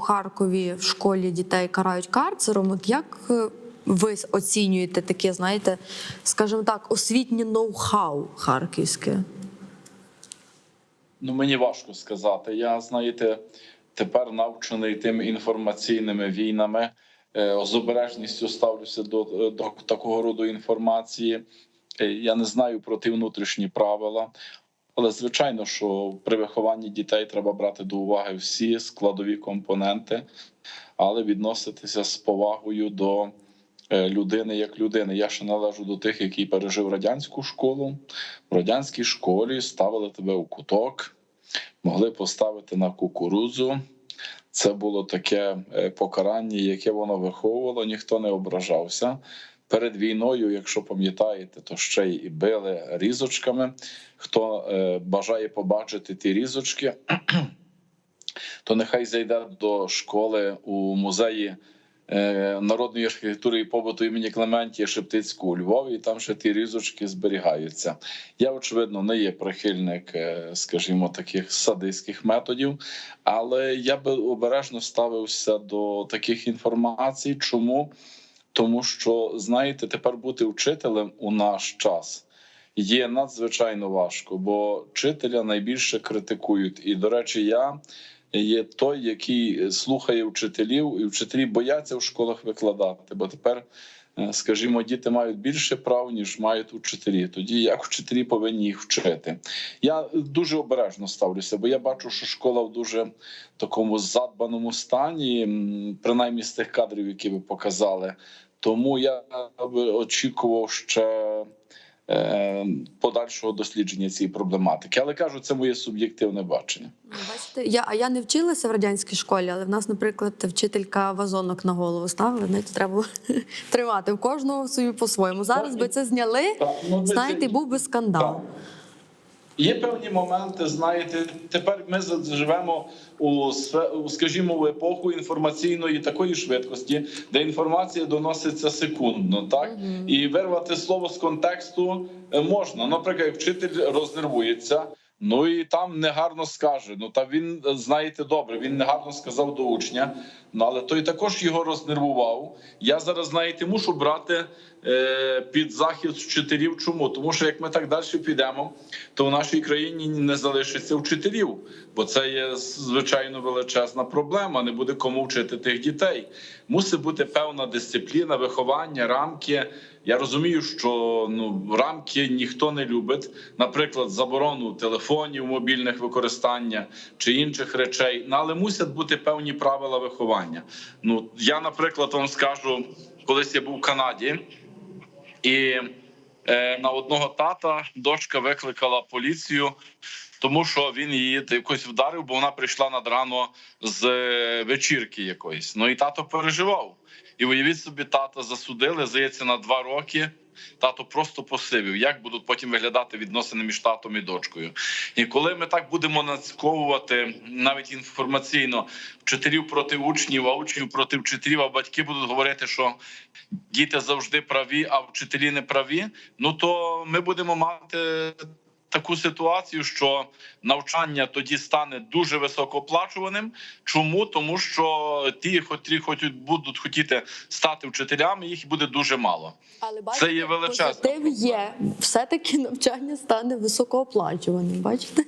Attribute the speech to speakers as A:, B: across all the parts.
A: Харкові в школі дітей карають карцером. От як е, ви оцінюєте таке, знаєте, скажімо так, освітнє ноу-хау харківське?
B: Ну, мені важко сказати. Я, знаєте, тепер навчений тими інформаційними війнами. Е, З обережністю ставлюся до, до такого роду інформації. Е, Я не знаю про ті внутрішні правила. Але звичайно, що при вихованні дітей треба брати до уваги всі складові компоненти, але відноситися з повагою до е, людини як людини. Я ще належу до тих, які пережив радянську школу. В радянській школі ставили тебе у куток, могли поставити на кукурудзу. Це було таке е, покарання, яке воно виховувало, ніхто не ображався. Перед війною, якщо пам'ятаєте, то ще й били різочками. Хто е, бажає побачити ті різочки, то нехай зайде до школи у музеї е, народної архітектури і побуту імені Клементія Шептицького у Львові, і там ще ті різочки зберігаються. Я, очевидно, не є прихильник, е, скажімо, таких садистських методів, але я би обережно ставився до таких інформацій. Чому? Тому що, знаєте, тепер бути вчителем у наш час є надзвичайно важко, бо вчителя найбільше критикують. І, до речі, я є той, який слухає вчителів, і вчителі бояться в школах викладати. Бо тепер, скажімо, діти мають більше прав, ніж мають учителі. Тоді як вчителі повинні їх вчити. Я дуже обережно ставлюся, бо я бачу, що школа в дуже такому задбаному стані, принаймні з тих кадрів, які ви показали. Тому я очікував ще е, подальшого дослідження цієї проблематики. Але кажу, це моє суб'єктивне бачення.
A: Ну, Бачите, я, а я не вчилася в радянській школі, але в нас, наприклад, вчителька вазонок на голову ставила. Навіть треба було тримати в кожного собі по-своєму. Зараз би це зняли,
B: Так, ну,
A: знаєте, був би скандал.
B: Так. Є певні моменти, знаєте, тепер ми живемо у скажімо, в епоху інформаційної такої швидкості, де інформація доноситься секундно, так і вирвати слово з контексту е, можна. Наприклад, вчитель рознервується. Ну і там негарно скаже. Ну та він е, знаєте добре, він негарно сказав до учня. Ну але той також його рознервував. Я зараз, знаєте, мушу брати е, під захист вчителів. Чому? Тому що як ми так далі підемо, то в нашій країні не залишиться вчителів, бо це є звичайно величезна проблема. Не буде кому вчити тих дітей. Мусить бути певна дисципліна, виховання, рамки. Я розумію, що ну рамки ніхто не любить, наприклад, заборону телефонів, мобільних використання чи інших речей. Ну, але мусять бути певні правила виховання. Ну я, наприклад, вам скажу, колись я був в Канаді, і е, на одного тата дочка викликала поліцію, тому що він її якось вдарив, бо вона прийшла надрано з е, вечірки якоїсь. Ну і тато переживав. І уявіть собі, тата засудили, здається, на два роки. Тато просто посивів. Як будуть потім виглядати відносини між татом і дочкою? І коли ми так будемо нацьковувати навіть інформаційно вчителів проти учнів, а учнів проти вчителів, а батьки будуть говорити, що діти завжди праві, а вчителі не праві. Ну то ми будемо мати таку ситуацію, що навчання тоді стане дуже високооплачуваним. Чому? Тому що ті, котрі хочуть будуть хотіти стати вчителями, їх буде дуже мало.
A: Але
B: Це є величезна
A: позитив є. Все-таки навчання стане високооплачуваним. Бачите?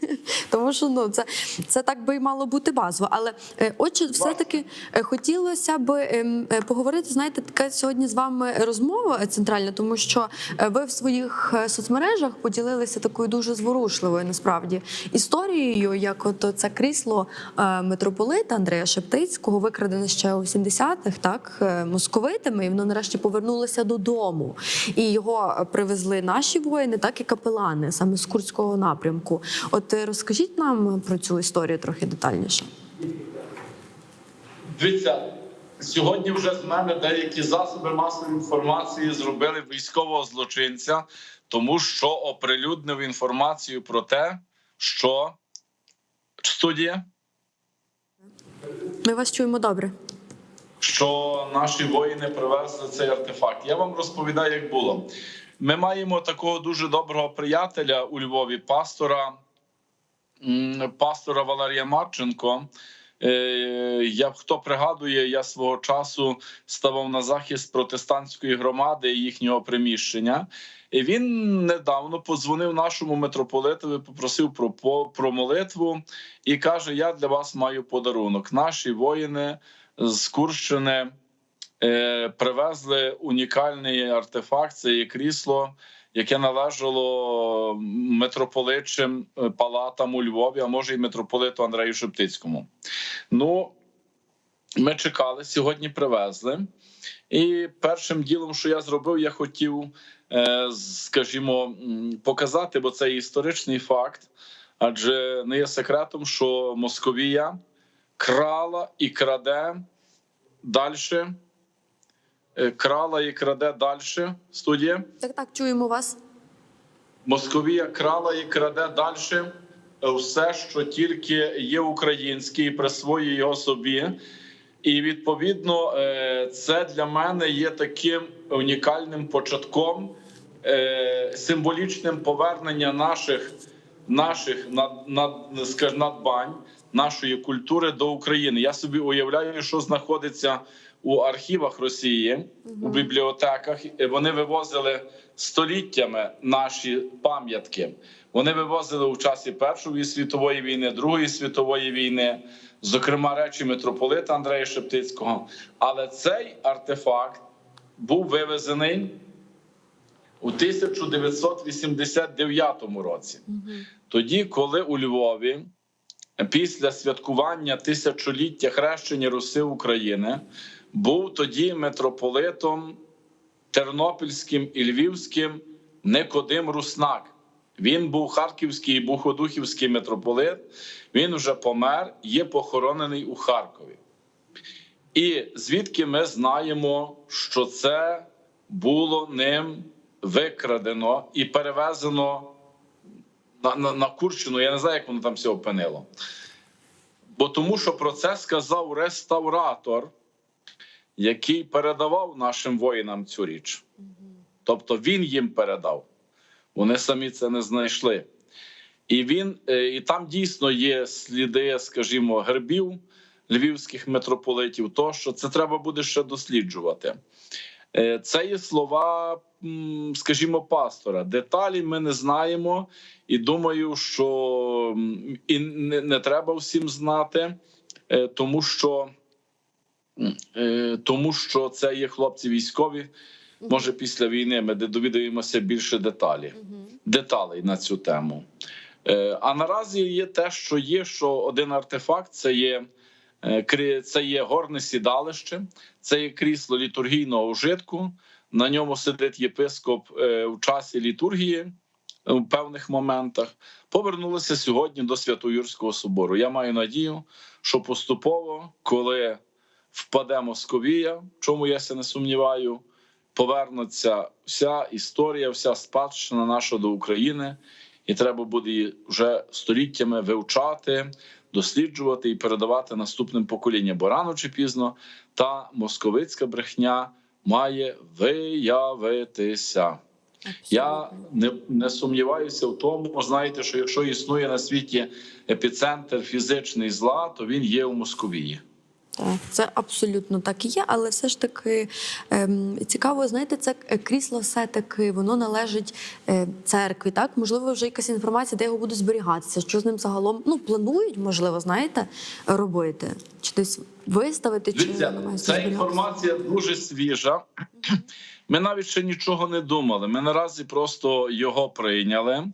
A: Тому що ну це, це так би й мало бути базово. Але е, отже, все-таки е, хотілося б ем, е, поговорити. Знаєте, така сьогодні з вами розмова центральна, тому що ви в своїх соцмережах поділилися такою дуже зворушливою насправді історією, як от це крісло е, митрополита Андрея Шептицького, викрадене ще у 70-х, так е, московитами, і воно нарешті повернулося додому. І його привезли наші воїни, так і капелани, саме з Курського напрямку. От е, розкажіть нам про цю історію трохи детальніше.
B: Дивіться, сьогодні вже з мене деякі засоби масової інформації зробили військового злочинця, тому що оприлюднив інформацію про те, що студія,
A: Ми вас чуємо добре.
B: що наші воїни привезли цей артефакт. Я вам розповідаю, як було. Ми маємо такого дуже доброго приятеля у Львові, пастора, пастора Валерія Марченко. Е, Я хто пригадує, я свого часу ставав на захист протестантської громади і їхнього приміщення. І він недавно подзвонив нашому митрополитові, попросив про, про молитву і каже: Я для вас маю подарунок. Наші воїни з Курщини е, привезли унікальний артефакт. Це є крісло, яке належало митрополитчим е, палатам у Львові, а може і митрополиту Андрею Шептицькому. Ну, ми чекали, сьогодні привезли. І першим ділом, що я зробив, я хотів, е, скажімо, показати, бо це історичний факт. Адже не є секретом, що Московія крала і краде далі. Крала і краде далі. Студія.
A: Так, так, чуємо вас.
B: Московія крала і краде далі все, що тільки є українське, і присвоює його собі. І відповідно, е, це для мене є таким унікальним початком, е, символічним повернення наших наших над, над, скаж- надбань нашої культури до України. Я собі уявляю, що знаходиться у архівах Росії, у бібліотеках. Вони вивозили століттями наші пам'ятки. Вони вивозили у часі Першої світової війни, Другої світової війни, зокрема речі митрополита Андрея Шептицького. Але цей артефакт був вивезений у 1989 році. Тоді, коли у Львові після святкування тисячоліття хрещення Руси України був тоді митрополитом Тернопільським і Львівським Никодим Руснак. Він був харківський і Буходухівський митрополит. Він вже помер, є похоронений у Харкові. І звідки ми знаємо, що це було ним викрадено і перевезено на, на, на Курщину. Я не знаю, як воно там все опинило. Бо тому, що про це сказав реставратор, який передавав нашим воїнам цю річ. Тобто він їм передав. Вони самі це не знайшли. І він е, і там дійсно є сліди, скажімо, гербів львівських митрополитів. То що це треба буде ще досліджувати. Е, Це є слова, скажімо, пастора. Деталі ми не знаємо, і думаю, що і не, не треба всім знати, е, тому що, тому що це є хлопці військові. Може, після війни ми довідаємося більше деталі, деталей на цю тему. Е, А наразі є те, що є, що один артефакт це є. е, Це є горне сідалище, це є крісло літургійного ужитку. На ньому сидить єпископ е, в часі літургії в певних моментах. Повернулися сьогодні до Свято-Юрського собору. Я маю надію, що поступово, коли впаде Московія, чому я не сумніваю, повернеться вся історія, вся спадщина наша до України, і треба буде її вже століттями вивчати, досліджувати і передавати наступним поколінням. Бо рано чи пізно та московицька брехня має виявитися. Я не, не сумніваюся в тому, знаєте, що якщо існує на світі епіцентр фізичний зла, то він є у Московії.
A: Так, це абсолютно так і є, але все ж таки ем, цікаво, знаєте, це е, крісло все-таки воно належить е, церкві. Так, можливо, вже якась інформація, де його буде зберігатися, що з ним загалом ну планують, можливо, знаєте, робити чи десь виставити, чи
B: Дивіться, ця
A: зберігатися?
B: інформація дуже свіжа. Ми навіть ще нічого не думали. Ми наразі просто його прийняли,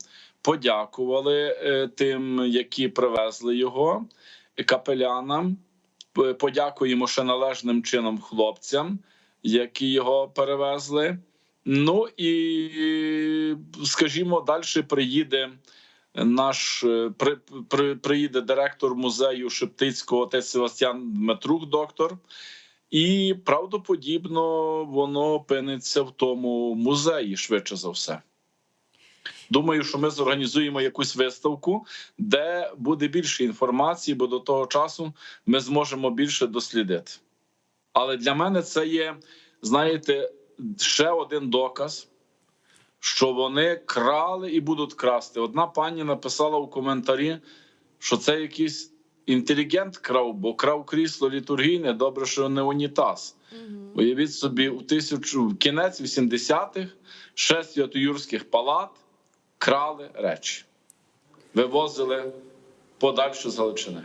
B: подякували е, тим, які привезли його капелянам. Подякуємо ще належним чином хлопцям, які його перевезли. Ну і скажімо, далі приїде наш е, при, при, приїде директор музею Шептицького отець Севастьян Дмитрук, доктор. І правдоподібно воно опиниться в тому музеї швидше за все. Думаю, що ми зорганізуємо якусь виставку, де буде більше інформації, бо до того часу ми зможемо більше дослідити. Але для мене це є, знаєте, ще один доказ, що вони крали і будуть красти. Одна пані написала у коментарі, що це якийсь інтелігент крав, бо крав крісло літургійне, добре, що не унітаз. Уявіть собі, у тисячу в кінець 80-х ще з свято-юрських палат крали речі, вивозили подальшу з.